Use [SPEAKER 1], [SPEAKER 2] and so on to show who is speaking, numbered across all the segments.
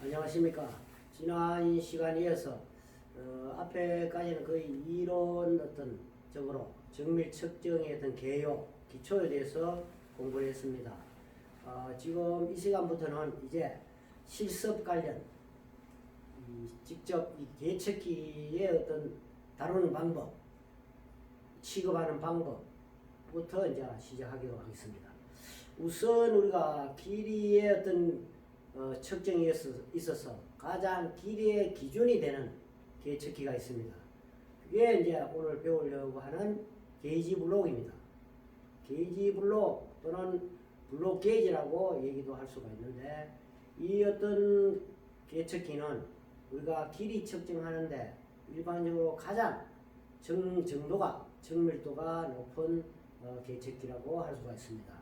[SPEAKER 1] 안녕하십니까. 지난 시간에 이어서 어, 앞에까지는 거의 이론 어떤 적으로 정밀 측정의 어떤 개요, 기초에 대해서 공부를 했습니다. 어, 지금 이 시간부터는 이제 실습 관련 이 직접 이 계측기의 어떤 다루는 방법, 취급하는 방법부터 이제 시작하기로 하겠습니다. 우선 우리가 길이의 어떤 어, 측정에 있어서, 가장 길이의 기준이 되는 계측기가 있습니다. 그게 이제 오늘 배우려고 하는 게이지 블록입니다. 게이지 블록 또는 블록 게이지라고 얘기도 할 수가 있는데 이 어떤 계측기는 우리가 길이 측정하는데 일반적으로 가장 정, 정도가 정밀도가 높은 어, 계측기라고 할 수가 있습니다.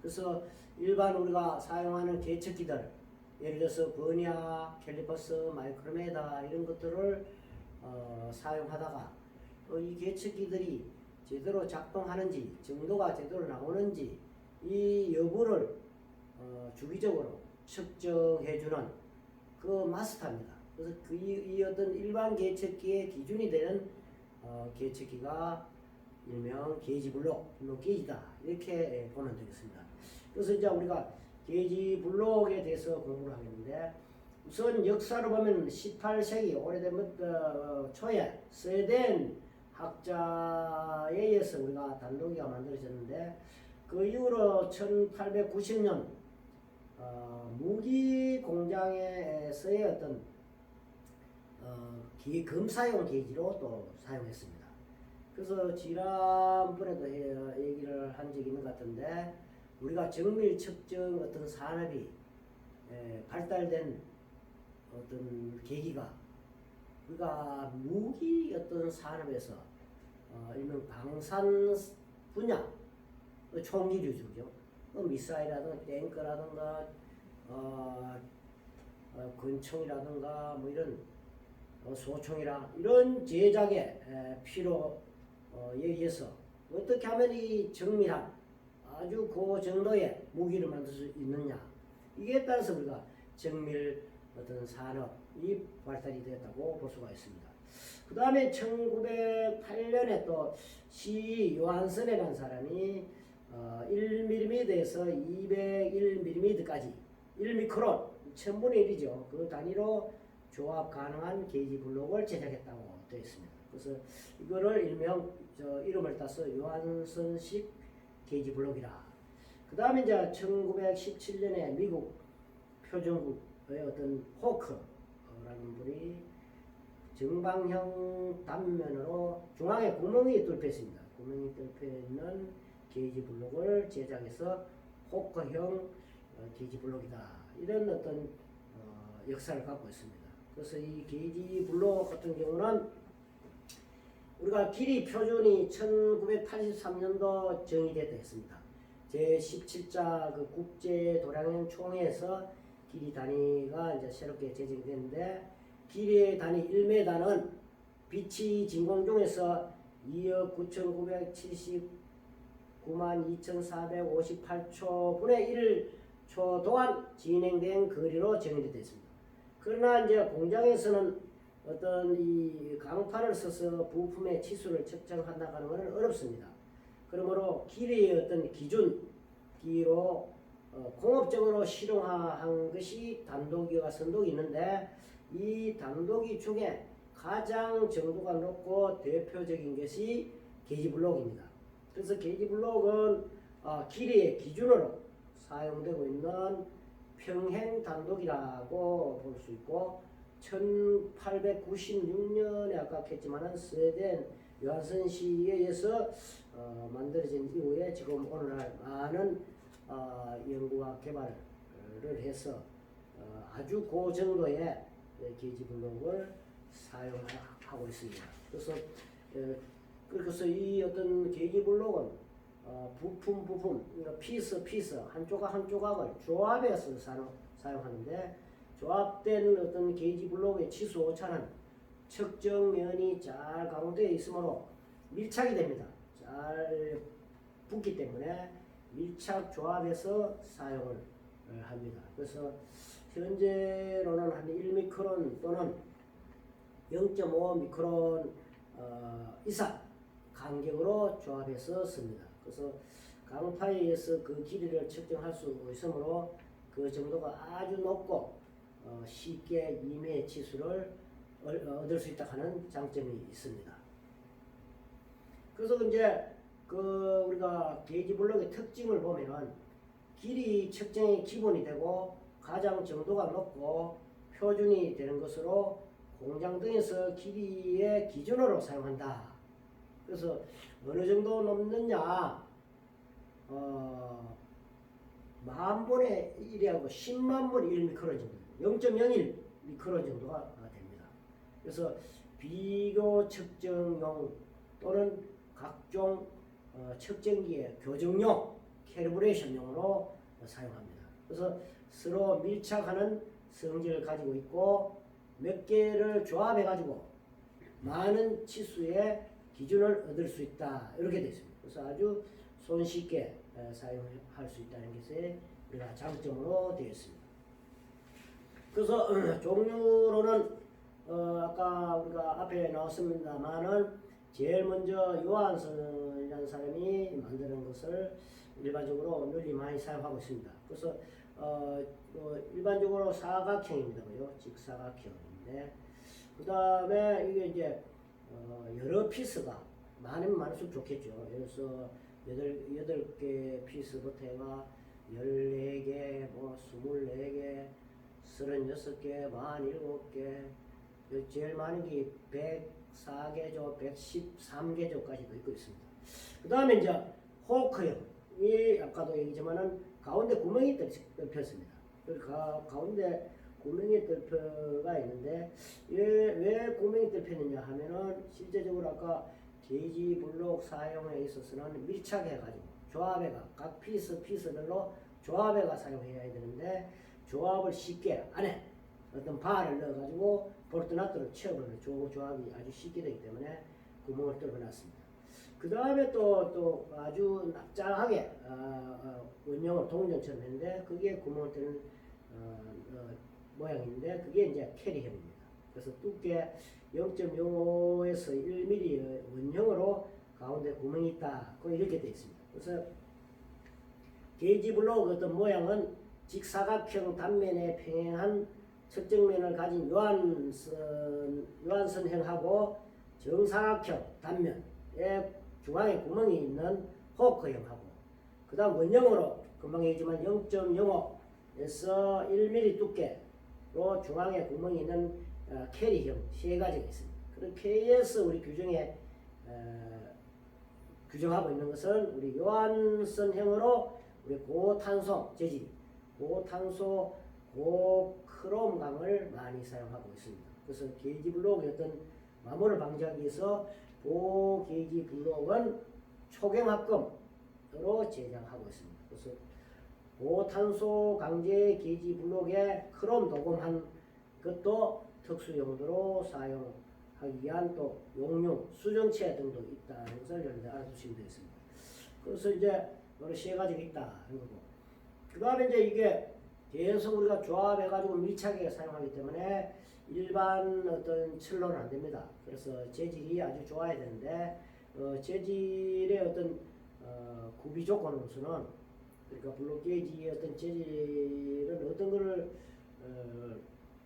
[SPEAKER 1] 그래서 일반 우리가 사용하는 계측기들 예를 들어서 버니아, 캘리퍼스, 마이크로메다 이런 것들을 어, 사용하다가 어, 이 계측기들이 제대로 작동하는지 정도가 제대로 나오는지 이 여부를 어, 주기적으로 측정해주는 그 마스터입니다. 그래서 그 이 어떤 일반 계측기의 기준이 되는 어, 계측기가 일명 게이지 블록, 블록 게이지다 이렇게 보면 되겠습니다. 그래서 이제 우리가 게이지 블록에 대해서 공부를 하겠는데 우선 역사로 보면 18세기 오래된 어, 초에 스웨덴 학자에 의해서 우리가 단도기가 만들어졌는데 그 이후로 1890년 어, 무기 공장에서의 어떤 어, 기, 금사용 게이지로 또 사용했습니다. 그래서 지난번에도 해- 얘기를 한 적이 있는 것 같은데 우리가 정밀 측정 어떤 산업이 에, 발달된 어떤 계기가 우리가 무기 어떤 산업에서 어, 일명 방산 분야 그 총기류죠, 그죠? 그 미사일이라든가 탱크라든가 어, 어, 권총이라든가 뭐 이런 어, 소총이라 이런 제작에 에, 필요에 의해서 어떻게 하면 이 정밀한 아주 그 정도의 무기를 만들 수 있느냐 이게 따라서 우리가 정밀 어떤 산업이 발달이 되었다고 볼 수가 있습니다. 그 다음에 1908년에 또 시 요한슨이라는 사람이 어, 1mm에서 201mm까지 1미크론 1000분의 1이죠. 그 단위로 조합 가능한 게이지 블록을 제작했다고 되어 있습니다. 그래서 이거를 일명 저 이름을 따서 요한슨식 게이지 블록이라. 그 다음에 이제 1917년에 미국 표준국의 어떤 호크라는 분이 정방형 단면으로 중앙에 구멍이 뚫려 있습니다. 구멍이 뚫려 있는 게이지 블록을 제작해서 호크형 어, 게이지 블록이다. 이런 어떤 어, 역사를 갖고 있습니다. 그래서 이 게이지 블록 같은 경우는 우리가 길이 표준이 1983년도 정의됐다 했습니다. 제17자 그 국제 도량형 총회에서 길이 단위가 이제 새롭게 제정이 됐는데 길이의 단위 1m는 빛이 진공 중에서 2억 9,979만 2,458초 분의 1초 동안 진행된 거리로 정의되어 있습니다. 그러나 이제 공장에서는 어떤 이 강판을 써서 부품의 치수를 측정한다는 것은 어렵습니다. 그러므로 길이의 어떤 기준 기로 어, 공업적으로 실용화한 것이 단도기와 선도기 있는데 이 단도기 중에 가장 정도가 높고 대표적인 것이 게이지 블록입니다. 그래서 게이지 블록은 어, 길이의 기준으로 사용되고 있는 평행 단도기라고 볼 수 있고 1896년에 아까 했지만은 스웨덴 요한슨 시에 의해서 어, 만들어진 이후에 지금 오늘날 많은 어, 연구와 개발을 해서 어, 아주 그 정도의 게이지 블록을 사용하고 있습니다. 그래서 에, 그래서 이 어떤 게이지 블록은 어, 부품 부품 피스 피스 한 조각 한 조각을 조합해서 사용, 사용하는데 조합된 어떤 게이지 블록의 치수 오차는 측정면이 잘 가공되어 있으므로 밀착이 됩니다. 잘 붙기 때문에 밀착 조합해서 사용을 합니다. 그래서 현재로는 한 1미크론 또는 0.5 미크론 어, 이상 간격으로 조합해서 씁니다. 그래서 강파에 의해서 그 길이를 측정할 수 있으므로 그 정도가 아주 높고 어, 쉽게 임의 치수를 얻- 얻을 수 있다 하는 장점이 있습니다. 그래서 이제 그 우리가 게이지 블록의 특징을 보면은 길이 측정이 기본이 되고 가장 정도가 높고 표준이 되는 것으로 공장 등에서 길이의 기준으로 사용한다. 그래서 어느 정도 넘느냐, 어, 만 분의 1이하고 10만 분의 1 미크론 정도, 0.01 미크론 정도가 됩니다. 그래서 비교 측정용 또는 각종 어, 측정기의 교정용, 캐리브레이션용으로 사용합니다. 그래서 서로 밀착하는 성질을 가지고 있고 몇 개를 조합해 가지고 많은 치수의 기준을 얻을 수 있다 이렇게 되어 있습니다. 그래서 아주 손쉽게 에, 사용할 수 있다는 것에 우리가 장점으로 되어 있습니다. 그래서 종류로는 어, 아까 우리가 앞에 나왔습니다만은 제일 먼저 요한슨이라는 사람이 만드는 것을 일반적으로 널리 많이 사용하고 있습니다. 그래서 어, 어, 일반적으로 사각형입니다요, 직사각형인데 그 다음에 이게 이제 어, 여러 피스가 많으면 많을수록 좋겠죠. 그래서 여덟 여덟 개 피스부터 해가 열네 개, 뭐 스물네 개, 서른여섯 개, 만일곱 개, 그 제일 많은 게 104개조, 113개조까지도 있고 있습니다. 그 다음에 이제 호크형. 이 아까도 얘기지만은 가운데 구멍이 뚫- 뚫혔습니다. 그 가, 가운데 구멍이 뚫혀가 있는데 왜, 왜 구멍이 뚫혔느냐 하면은 실제적으로 아까 게이지 블록 사용에 있어서는 밀착해가지고 조합해가 각 피스 피스별로 조합해가 사용해야 되는데 조합을 쉽게 안에 어떤 바를 넣어가지고 볼트나트를 채워버리는 조, 조합이 아주 쉽게 되기 때문에 구멍을 뚫어놨습니다. 그 다음에 또, 또 아주 납작하게 어, 어, 원형을 동전처럼 했는데 그게 구멍을 뚫는 어, 어, 모양인데 그게 이제 캐리형입니다. 그래서 두께 0.05에서 1mm의 원형으로 가운데 구멍이 있다. 그 이렇게 되어 있습니다. 그래서 게이지 블록 어떤 모양은 직사각형 단면에 평행한 측정면을 가진 요한선, 요한선형하고 정사각형 단면에 중앙에 구멍이 있는 호크형하고 그 다음 원형으로 금방 얘기했지만 0.05에서 1mm 두께로 중앙에 구멍이 있는 어, 캐리형 세 가지가 있습니다. 그렇게 해서 우리 규정에 어, 규정하고 있는 것은 우리 요한선형으로 우리 고탄소 재질, 고탄소 고크롬강을 많이 사용하고 있습니다. 그래서 게이지 블록의 어떤 마모를 방지하기 위해서 고게이지 블록은 초경합금으로 제작하고 있습니다. 그래서 고탄소 강제 게이지 블록에 크롬 도금한 것도 특수 용도로 사용하기 위한 또 용융, 수정체 등도 있다는 것을 여러분들 알아두시면 되겠습니다. 그래서 이제 여러 있다 하는 거고 그 다음에 이제 이게 계속 우리가 조합해가지고 밀착하게 사용하기 때문에 일반 어떤 철로는 안 됩니다. 그래서 재질이 아주 좋아야 되는데 어, 재질의 어떤 어, 구비 조건으로서는 그러니까 블록 게이지의 어떤 재질은 어떤 거를 어,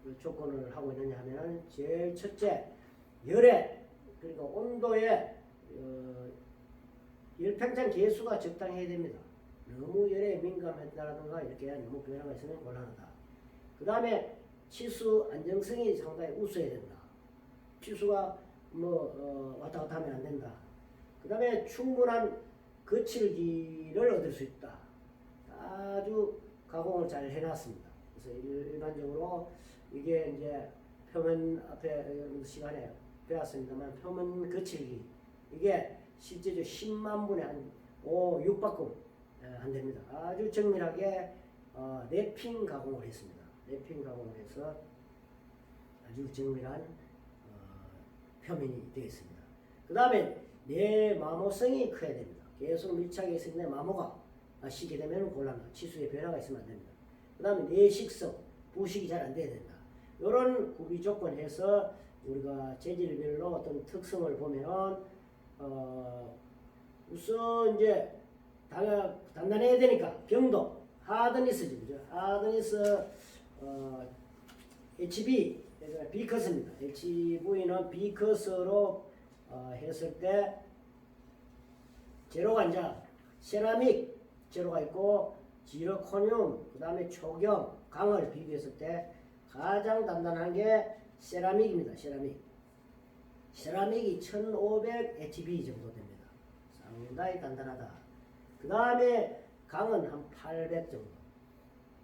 [SPEAKER 1] 그 조건을 하고 있느냐 하면은 제일 첫째 열에 그러니까 온도에 어, 열팽창 개수가 적당해야 됩니다. 너무 열에 민감했다라든가 이렇게 너무 변화가 있으면 곤란하다. 그 다음에 치수 안정성이 상당히 우수해야 된다. 치수가 뭐 어, 왔다 갔다 하면 안 된다. 그 다음에 충분한 거칠기를 얻을 수 있다. 아주 가공을 잘 해놨습니다. 그래서 일- 일반적으로 이게 이제 표면 앞에 시간에 배웠습니다만 표면 거칠기 이게 실제로 10만 분의 한 5, 6바꿈 안 됩니다. 아주 정밀하게 어, 랩핑 가공을 했습니다. 랩핑 가공을 해서 아주 정밀한 어, 표면이 되겠습니다. 그 다음에 내 마모성이 커야 됩니다. 계속 밀착해 있을 때 마모가 쉽게 되면 곤란하다. 치수의 변화가 있으면 안 됩니다. 그 다음에 내식성, 부식이 잘 안 돼야 된다. 이런 구비 조건에서 우리가 재질별로 어떤 특성을 보면은 어 우선 이제 단- 단단해야 되니까 경도 하드니스죠, 그죠? 하드니스 어 HB 그러니까 B컷입니다. HV는 B컷으로 어, 했을 때 제로가 이제 세라믹 제로가 있고 지르코늄 그 다음에 초경 강을 비교했을 때 가장 단단한 게 세라믹입니다. 세라믹. 세라믹이 1500 HB 정도 됩니다. 상당히 단단하다. 그 다음에 강은 한 800 정도.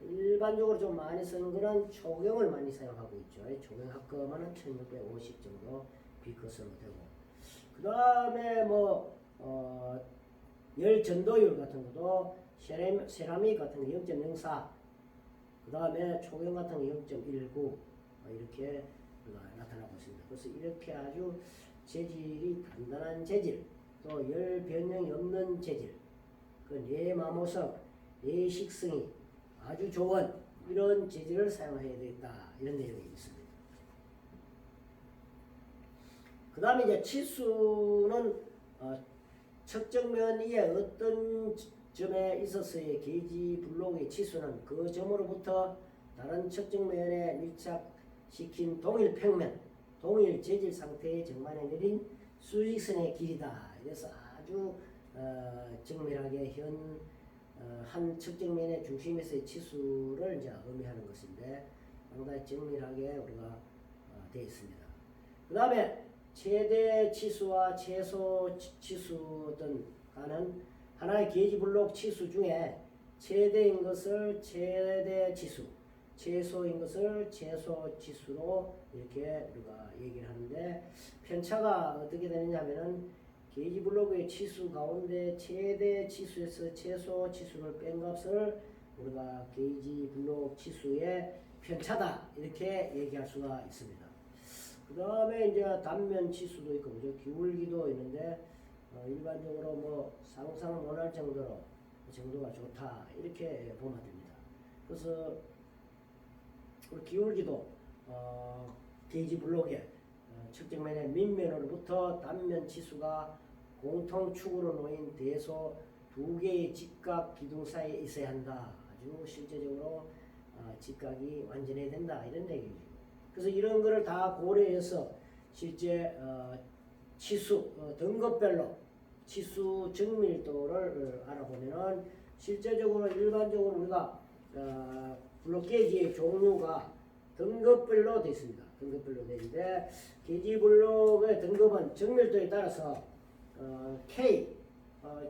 [SPEAKER 1] 일반적으로 좀 많이 쓰는 거는 초경을 많이 사용하고 있죠. 초경 합금은 1650 정도 B컷으로 되고. 그 다음에 뭐, 어, 열 전도율 같은 것도 세라믹, 세라믹 같은 게 0.04. 그 다음에 초경 같은 게 0.19. 어, 이렇게 나타나고 있습니다. 그래서 이렇게 아주 재질이 단단한 재질, 또 열 변형이 없는 재질, 그 내마모성, 내식성이 아주 좋은 이런 재질을 사용해야 되겠다 이런 내용이 있습니다. 그 다음에 이제 치수는 어, 측정면 위에 어떤 지- 점에 있어서의 게이지 블록의 치수는 그 점으로부터 다른 측정면에 밀착시킨 동일 평면, 동일 재질 상태의 정만에 내린 수직선의 길이다. 그래서 아주 어, 정밀하게 현 어, 한 측정면의 중심에서의 치수를 이제 의미하는 것인데 상당히 정밀하게 우리가 어, 되어 있습니다. 그 다음에 최대 치수와 최소 치- 치수 등 하는 하나의 게이지 블록 치수 중에 최대인 것을 최대 치수, 최소인 것을 최소 치수로 이렇게 우리가 얘기를 하는데 편차가 어떻게 되느냐면은 게이지 블록의 치수 가운데 최대 치수에서 최소 치수를 뺀 값을 우리가 게이지 블록 치수의 편차다 이렇게 얘기할 수가 있습니다. 그 다음에 이제 단면 치수도 있고 그죠? 기울기도 있는데 어, 일반적으로 뭐 상상 못할 정도로 정도가 좋다 이렇게 보면 됩니다. 그래서 그 기울기도 어, 게이지 블록의 어, 측정면의 밑면으로부터 단면 치수가 공통축으로 놓인 대소 두 개의 직각 기둥 사이에 있어야 한다. 아주 실제적으로 어, 직각이 완전해야 된다 이런 얘기죠. 그래서 이런 거를 다 고려해서 실제 어, 치수 어, 등급별로 치수 정밀도를 어, 알아보면은 실제적으로 일반적으로 우리가 어, 블록 게이지의 종류가 등급별로 되어 있습니다. 등급별로 되어 있는데 게이지 블록의 등급은 정밀도에 따라서 어, K 어,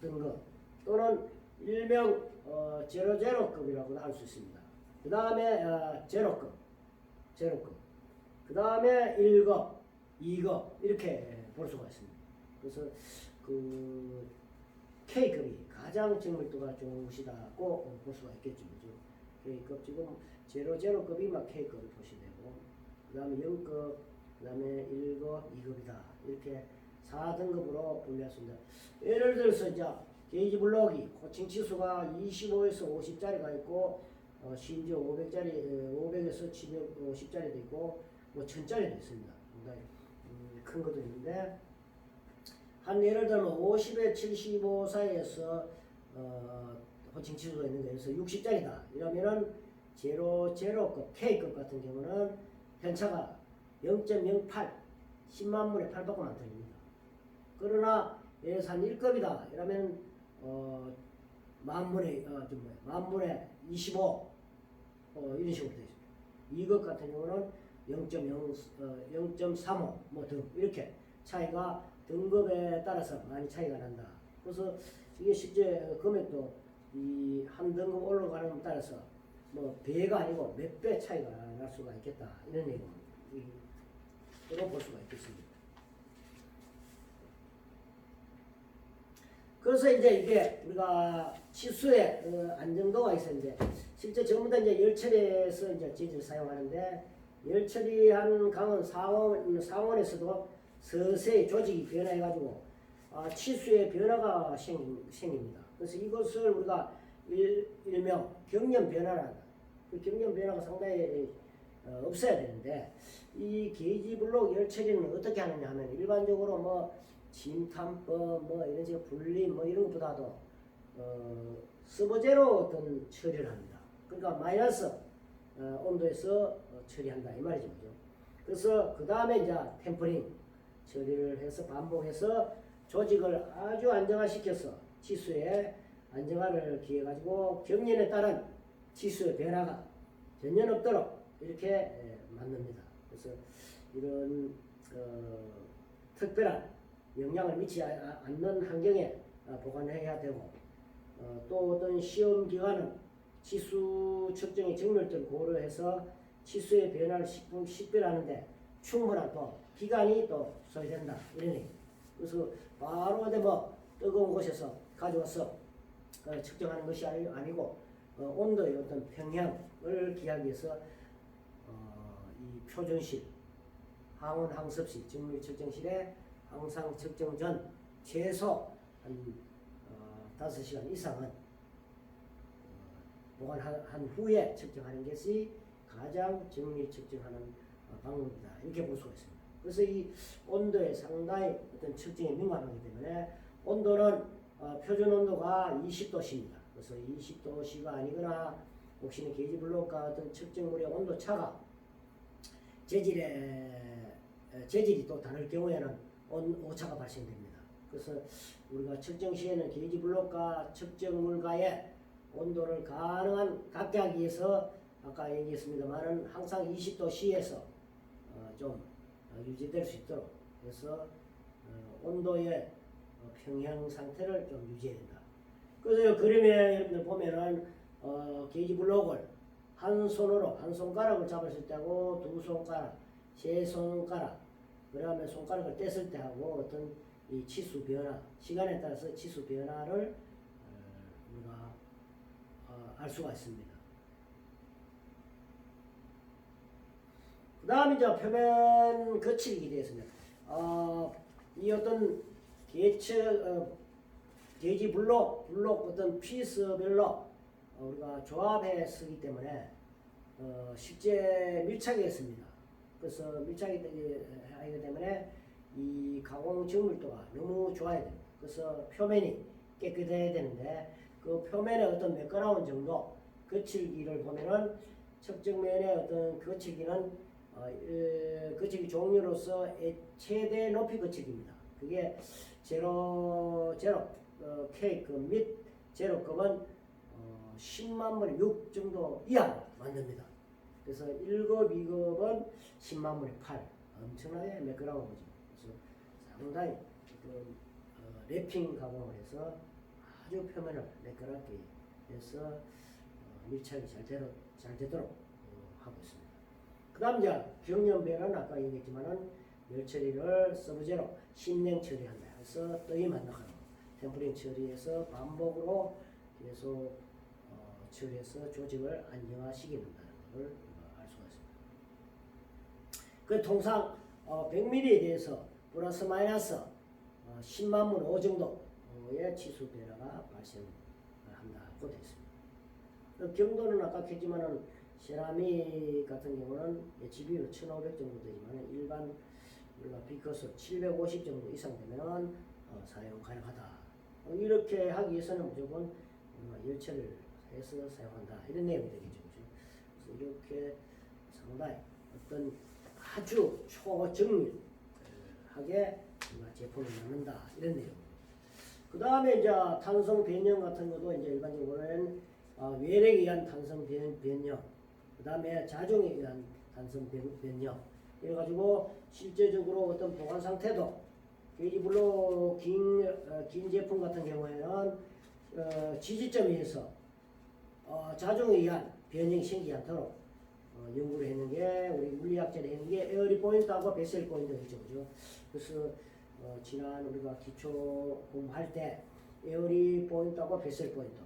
[SPEAKER 1] 등급 또는 일명 어, 제로제로급이라고도 할 수 있습니다. 그 다음에 어, 제로급, 제로급. 그 다음에 1급, 2급 이렇게 볼 수가 있습니다. 그래서 그 K급이 가장 정밀도가 좋으시다고 볼 수가 있겠죠. 그죠? K급 지금 제로 제로급이 막 K급을 보시되고 그 다음에 0급, 그 다음에 1급, 2급이다. 이렇게 4등급으로 분류했습니다. 예를 들어서 이제 게이지 블록이 코칭 치수가 25에서 50짜리가 있고 어, 심지어 500짜리, 500에서 750짜리도 있고 뭐 1000짜리도 있습니다. 상당히 음, 큰 것도 있는데 한 예를 들면 50에 75 사이에서 어, 호칭 치수가 있는 데에서 60짜리다. 이러면은 제로 제로급 K급 같은 경우는 편차가 0.08 10만 분의 8밖에 안 틀립니다. 그러나 한 1급이다. 이러면 어, 만분의 어, 만분의 25 어, 이런 식으로 되어 있습니다. 2급 같은 경우는 0.0 어, 0.35 뭐 등 이렇게 차이가 등급에 따라서 많이 차이가 난다. 그래서 이게 실제 금액도 이 한 등급 올라가는 데 따라서 뭐 배가 아니고 몇 배 차이가 날 수가 있겠다 이런 내용으로 볼 수가 있겠습니다. 그래서 이제 이게 우리가 치수의 어, 안정도가 있었는데 실제 전부 다 이제 열처리에서 이제 재질을 사용하는데 열처리한 강은 상원 상원에서도 서서히 조직이 변화해가지고 아, 치수의 변화가 생, 생깁니다. 그래서 이것을 우리가 일, 일명 경련 변화란다. 그 경련 변화가 상당히 어, 없어야 되는데 이 게이지 블록 열 처리는 어떻게 하느냐 하면 일반적으로 뭐 진탐법 뭐 이런 식의 분림 뭐 이런 것보다도 어, 서버제로 어떤 처리를 합니다. 그러니까 마이너스 어, 온도에서 어, 처리한다 이 말이죠. 그죠? 그래서 그 다음에 이제 템퍼링 처리를 해서 반복해서 조직을 아주 안정화시켜서 치수의 안정화를 기해 가지고 경련에 따른 치수의 변화가 전혀 없도록 이렇게 에, 만듭니다. 그래서 이런 어, 특별한 영향을 미치지 아- 않는 환경에 어, 보관해야 되고 어, 또 어떤 시험 기간은 치수 측정의 정밀도를 고려해서 치수의 변화를 식- 식별하는데 충분한 또 기간이 또 소요된다 이런 얘기. 그래서 바로 어디 뭐 뜨거운 곳에서 가져와서 어, 측정하는 것이 아니, 아니고 어, 온도의 어떤 평형을 기하기 위해서 어, 이 표준실, 항온 항습실, 정밀 측정실에 항상 측정 전 최소 한 어, 5시간 이상은 어, 보관한 한 후에 측정하는 것이 가장 정밀 측정하는 어, 방법이다. 이렇게 볼 수가 있습니다. 그래서 이 온도에 상당히 어떤 측정에 민감하기 때문에 온도는 어, 표준 온도가 20도씨입니다. 그래서 20도씨가 아니거나 혹시나 게이지 블록과 어떤 측정물의 온도 차가 재질에 에, 재질이 또 다를 경우에는 온, 오차가 발생됩니다. 그래서 우리가 측정 시에는 게이지 블록과 측정물과의 온도를 가능한 갖게 하기 위해서 아까 얘기했습니다만은 항상 20도 C에서 어, 좀 어, 유지될 수 있도록 그래서 어, 온도의 어, 평형 상태를 좀 유지해야 된다. 그래서 이 그림에 여러분들 보면은 어, 게이지 블록을 한 손으로 한 손가락을 잡았을 때하고 두 손가락, 세 손가락, 그 다음에 손가락을 뗐을 때 하고 어떤 이 치수 변화, 시간에 따라서 치수 변화를 어, 우리가 어, 알 수가 있습니다. 그 다음에 이제 표면 거칠기 되겠습니다. 어, 이 어떤 개체, 어, 돼지 블록, 블록 어떤 피스별로 어, 우리가 조합해 쓰기 때문에 어, 실제 밀착이 했습니다. 그래서 밀착이 되기 하기 때문에 이 가공 정밀도가 너무 좋아야 됩니다. 그래서 표면이 깨끗해야 되는데 그 표면의 어떤 매끄러운 정도 거칠기를 보면은 측정면의 어떤 거칠기는 어, 에, 거칠기 종류로서 에- 최대 높이 거칠기입니다. 그게 제로 제로 어, K급 및 제로급은 어, 10만 분의 6 정도 이하로 만듭니다. 그래서 1급, 2급은 10만 분의 8 엄청나게 매끄러운 거죠. 그래서 상당히 그, 어, 랩핑 가공을 해서 아주 표면을 매끄럽게 해서 어, 밀착이 잘, 되도록, 잘 되도록 어, 하고 있습니다. 그 다음 이제 경련배는 아까 얘기했지만은 열 처리를 서브제로 신냉 처리한다 해서 떠이 만나가는 템플링 처리해서 반복으로 계속 어, 처리해서 조직을 안정화시키는다는 것을 우리가 알 수가 있습니다. 그 통상 어, 100mm에 대해서 플러스 마이너스 어, 10만 분 5 정도의 치수 변화가 발생한다고 되어 있습니다. 그 경도는 아까 했지만은 세라믹 같은 경우는 HB로 1500 정도 되지만 일반 우리가 비커스 750 정도 이상 되면 어, 사용 가능하다. 어, 이렇게 하기 위해서는 무조건 열처를 해서 사용한다 이런 내용이 되겠죠. 그래서 이렇게 상당히 어떤 아주 초정밀하게 제품을 만든다 이런 내용. 그 다음에 이제 탄성 변형 같은 것도 이제 일반적으로는 어, 외력에 의한 탄성 변- 변형, 그 다음에 자중에 의한 탄성 변- 변형. 이래 가지고 실제적으로 어떤 보관 상태도 게이지블로 긴, 어, 긴 제품 같은 경우에는 어, 지지점에서 어, 자중에 의한 변형이 생기지 않도록 어, 연구를 했는 게 우리 물리학자들이 했는 게 에어리 포인트하고 베셀 포인트였죠. 그죠? 그래서 어, 지난 우리가 기초 공부할 때 에어리 포인트하고 베셀 포인트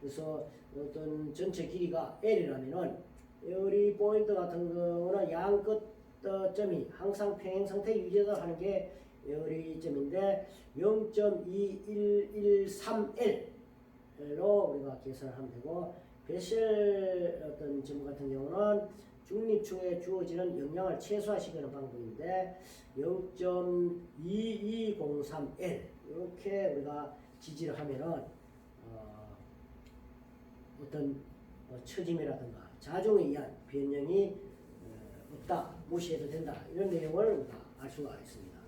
[SPEAKER 1] 그래서 어떤 전체 길이가 L이라면은 에어리 포인트 같은 경우는 양끝 어, 점이 항상 평행 상태 유지를 하는 게 에어리 점인데 0.2113L 배셜로 우리가 계산을 하면 되고 배셜 어떤 지문 같은 경우는 중립축에 주어지는 영향을 최소화시키는 방법인데 0.2203L 이렇게 우리가 지지를 하면은 어, 어떤 어, 처짐이라든가 자중에 의한 변형이 어, 없다 무시해도 된다 이런 내용을 우리가 알 수가 있습니다.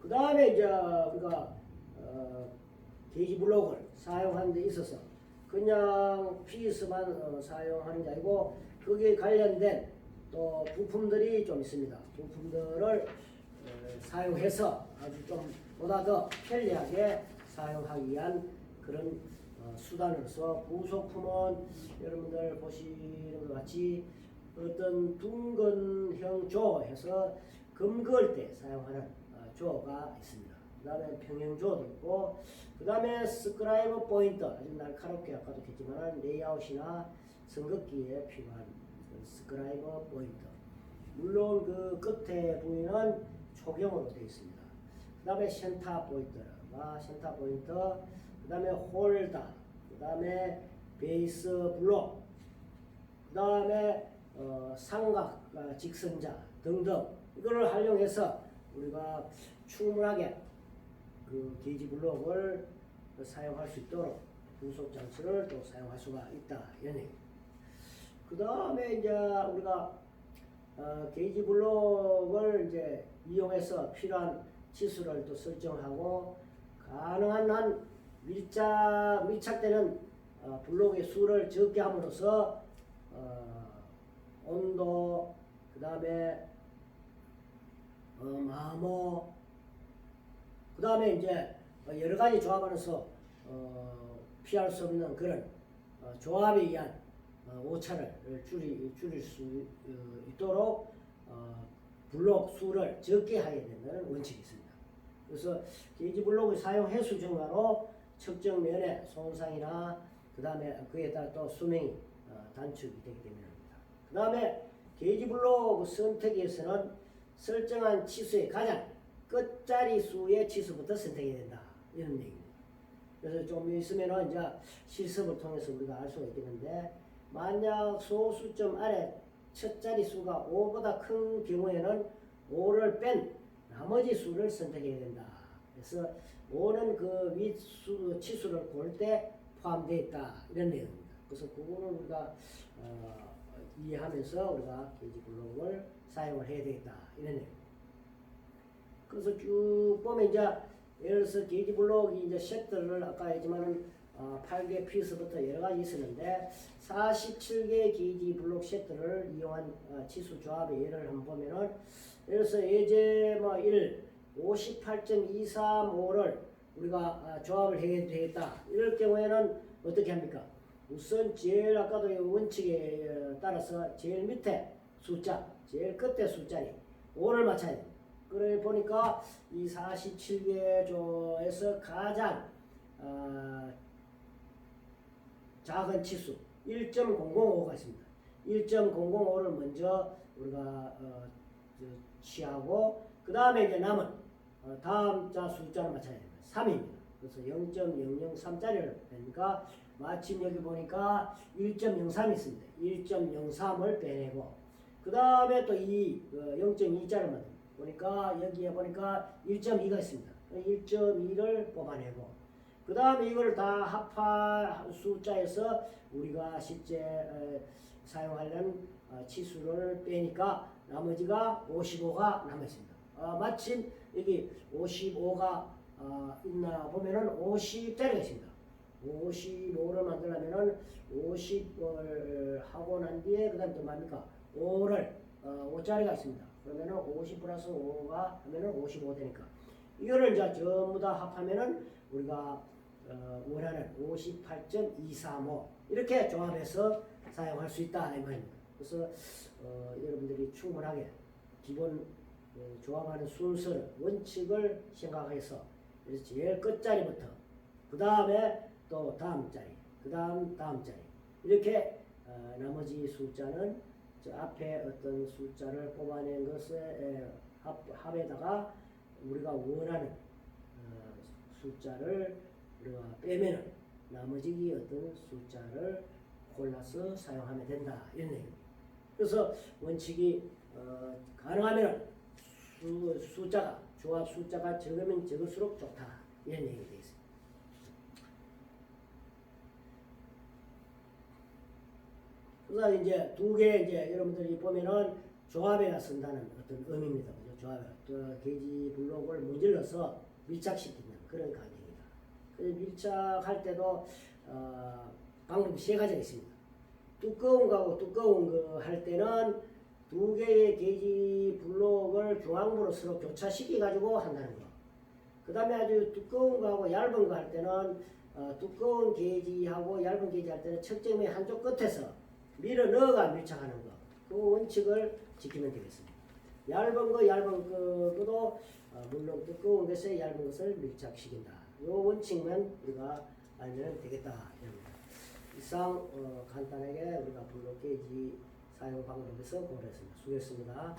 [SPEAKER 1] 그 다음에 이제 우리가 어, 게이지 블록을 사용하는 데 있어서 그냥 피스만 어, 사용하는 게 아니고 거기에 관련된 또 부품들이 좀 있습니다. 부품들을 어, 사용해서 아주 좀 보다 더 편리하게 사용하기 위한 그런 어, 수단으로서 부속품은 여러분들 보시는 것 같이 어떤 둥근형 조어해서 금 그을 때 사용하는 어, 조어가 있습니다. 그 다음에 평형 조어도 있고 그 다음에 스크라이브 포인터. 아주 날카롭게 아까도 했지만 레이아웃이나 선긋기에 필요한 그 스크라이브 포인터. 물론 그 끝에 부위는 초경으로 되어 있습니다. 그 다음에 센터 포인터가 센터 포인터. 그 다음에 홀더. 그 다음에 베이스 블록. 그 다음에 어, 삼각 어, 직선자 등등. 이거를 활용해서 우리가 충분하게 그 게이지 블록을 사용할 수 있도록 부속 장치를 또 사용할 수가 있다 이런 얘기. 그 다음에 이제 우리가 어, 게이지 블록을 이제 이용해서 필요한 치수를 또 설정하고 가능한 한 밀착 밀착되는 어, 블록의 수를 적게 함으로써 어, 온도 그 다음에 어, 마모 그 다음에 이제 여러 가지 조합하면서 어, 피할 수 없는 그런 어, 조합에 의한 어, 오차를 줄이, 줄일 수 어, 있도록 어, 블록 수를 적게 하게 된다는 원칙이 있습니다. 그래서 게이지 블록의 사용 횟수 증가로 측정 면의 손상이나 그 다음에 그에 따라 또 수명이 어, 단축이 되기 때문입니다. 그 다음에 게이지 블록 선택에서는 설정한 치수의 가장 끝자리 수의 치수부터 선택해야 된다. 이런 얘기입니다. 그래서 좀 있으면은 이제 실습을 통해서 우리가 알 수가 있겠는데 만약 소수점 아래 첫 자리 수가 5보다 큰 경우에는 5를 뺀 나머지 수를 선택해야 된다. 그래서 5는 그 윗수 치수를 고를 때 포함되어 있다. 이런 내용입니다. 그래서 그거는 우리가 어, 이해하면서 우리가 게이지 블록을 사용을 해야 되겠다. 이런 내용. 그래서 쭉 보면 이제 예를 들어서 게이지 블록이 이제 셋들을 아까 했지만은 어, 8개 피스부터 여러 가지 있었는데 47개 게이지 블록 셋들을 이용한 어, 치수 조합의 예를 한번 보면은 예를 들어서 예제 뭐 1, 58.235를 우리가 어, 조합을 해야 되겠다. 이럴 경우에는 어떻게 합니까? 우선 제일 아까도 이 원칙에 어, 따라서 제일 밑에 숫자, 제일 끝에 숫자니 5를 맞춰야 돼. 그래 보니까 이 47개 조에서 가장 어, 작은 치수 1.005가 있습니다. 1.005를 먼저 우리가 어, 저, 취하고 그 다음에 이제 남은 어, 다음 자 숫자를 맞춰야 됩니다. 3입니다. 그래서 0.003짜리를 빼니까 마침 여기 보니까 1.03이 있습니다. 1.03을 빼내고 그 다음에 또이 어, 0.2짜리를 만듭니다. 보니까 여기에 보니까 1.2가 있습니다. 1.2를 뽑아내고 그 다음에 이걸 다 합한 숫자에서 우리가 실제 에, 사용하려는 어, 치수를 빼니까 나머지가 55가 남아있습니다. 어, 마침 여기 55가 어, 있나 보면은 50짜리가 있습니다. 55를 만들려면은 50을 하고 난 뒤에 그 다음에 또 뭡니까? 5를 어, 5짜리가 있습니다. 그러면은 50 플러스 5가 하면은 55 되니까 이거를 이제 전부 다 합하면은 우리가 어, 원하는 58.235 이렇게 조합해서 사용할 수 있다 이 말입니다. 그래서 어, 여러분들이 충분하게 기본 어, 조합하는 순서를 원칙을 생각해서 그래서 제일 끝자리부터 그 다음에 또 다음 자리 그 다음 다음 자리 이렇게 어, 나머지 숫자는 저 앞에 어떤 숫자를 뽑아낸 것에 합, 합에다가 우리가 원하는 어, 숫자를 우리가 빼면은 나머지 어떤 숫자를 골라서 사용하면 된다 이런 얘기입니다. 그래서 원칙이 어, 가능하면 수, 숫자가 조합 숫자가 적으면 적을수록 좋다 이런 있습니다. 그래서 이제 두 개 이제 여러분들이 보면은 조합에다 쓴다는 어떤 의미입니다. 조합에 또 게지 블록을 문질러서 밀착시키는 그런 감정입니다. 그래서 밀착할 때도 어, 방법이 세 가지가 있습니다. 두꺼운 거하고 두꺼운 거 할 때는 두 개의 게지 블록을 중앙부로 서로 교차시키 가지고 한다는 거. 그 다음에 아주 두꺼운 거하고 얇은 거 할 때는 어, 두꺼운 게이지하고 얇은 게이지 할 때는 측정의 한쪽 끝에서 밀어 넣어가 밀착하는 거. 그 원칙을 지키면 되겠습니다. 얇은 거, 얇은 거도 어, 물론 두꺼운 것에 얇은 것을 밀착시킨다. 이 원칙만 우리가 알면 되겠다. 이럽니다. 이상 어, 간단하게 우리가 블록 게이지 사용 방법에서 공부했습니다. 수고했습니다.